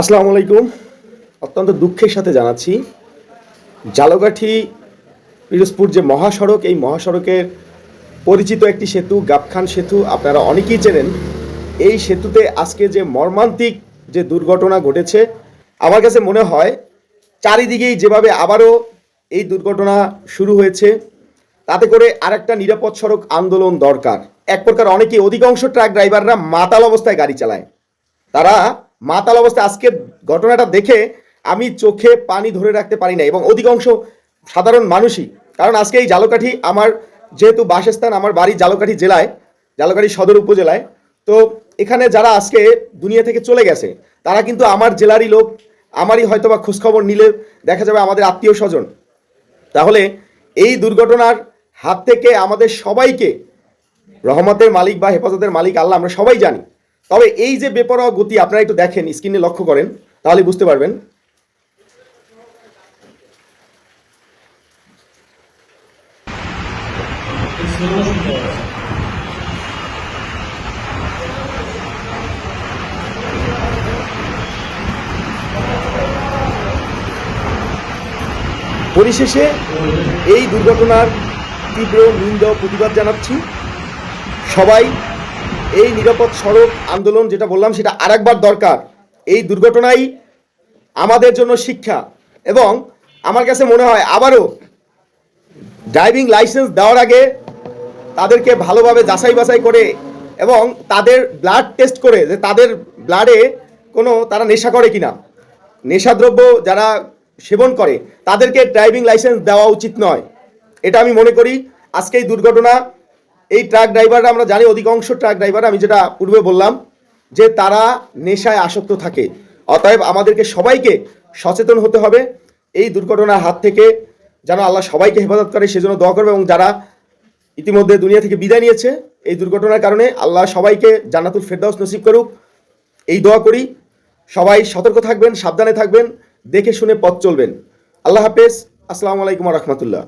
আসসালামু আলাইকুম। অত্যন্ত দুঃখের সাথে জানাচ্ছি, জালগাঠি পিরোজপুর যে মহাসড়ক, এই মহাসড়কের পরিচিত একটি সেতু, গাবখান সেতু, আপনারা অনেকেই চেনেন। এই সেতুতে আজকে যে মর্মান্তিক যে দুর্ঘটনা ঘটেছে, আমার কাছে মনে হয় চারিদিকেই যেভাবে আবারও এই দুর্ঘটনা শুরু হয়েছে, তাতে করে আরেকটা নিরাপদ সড়ক আন্দোলন দরকার। এক প্রকার অনেকেই, অধিকাংশ ট্রাক ড্রাইভাররা মাতাল অবস্থায় গাড়ি চালায়। তারা মাতাল অবস্থায় আজকের ঘটনাটা দেখে আমি চোখে পানি ধরে রাখতে পারি না এবং অধিকাংশ সাধারণ মানুষই। কারণ আজকে এই জালকাঠি আমার যেহেতু বাসস্থান, আমার বাড়ি জালকাঠি জেলায়, জালকাঠি সদর উপজেলায়, তো এখানে যারা আজকে দুনিয়া থেকে চলে গেছে, তারা কিন্তু আমার জেলারই লোক, আমারই হয়তো বা খোঁজখবর নিলে দেখা যাবে আমাদের আত্মীয় স্বজন। তাহলে এই দুর্ঘটনার হাত থেকে আমাদের সবাইকে, রহমতের মালিক বা হেফাজতের মালিক, আল্লাহ আমরা সবাই জানি। তবে এই যে বেপরোয়া গতি, আপনারা একটু দেখেন স্ক্রিনে লক্ষ্য করেন, তাহলে বুঝতে পারবেন। পরিশেষে এই দুর্ঘটনার তীব্র নিন্দা প্রতিবাদ জানাচ্ছি। সবাই এই নিরাপদ সড়ক আন্দোলন যেটা বললাম, সেটা আরেকবার দরকার। এই দুর্ঘটনাই আমাদের জন্য শিক্ষা এবং আমার কাছে মনে হয় আবারও ড্রাইভিং লাইসেন্স দেওয়ার আগে তাদেরকে ভালোভাবে যাচাই বাছাই করে এবং তাদের ব্লাড টেস্ট করে যে তাদের ব্লাডে কোনো তারা নেশা করে কিনা। নেশাদ্রব্য যারা সেবন করে, তাদেরকে ড্রাইভিং লাইসেন্স দেওয়া উচিত নয়। এটা আমি মনে করি। আজকে এই দুর্ঘটনা এই ট্রাক ড্রাইভাররা আমরা জানি অধিকাংশ ট্রাক ড্রাইভার আমি যেটা পূর্বে বললাম, যে তারা নেশায় আসক্ত থাকে। অতএব আমাদেরকে সবাইকে সচেতন হতে হবে। এই দুর্ঘটনার হাত থেকে যেন আল্লাহ সবাইকে হেফাজত করে, সেজন্য দোয়া করবে এবং যারা ইতিমধ্যে দুনিয়া থেকে বিদায় নিয়েছে, এই দুর্ঘটনার কারণে আল্লাহ সবাইকে জান্নাতুল ফেরদাউস নসিব করুক। এই দোয়া করি। সবাই সতর্ক থাকবেন, সাবধানে থাকবেন, দেখে শুনে পথ চলবেন। আল্লাহ হাফেজ। আসসালামু আলাইকুম রহমতুল্লাহ।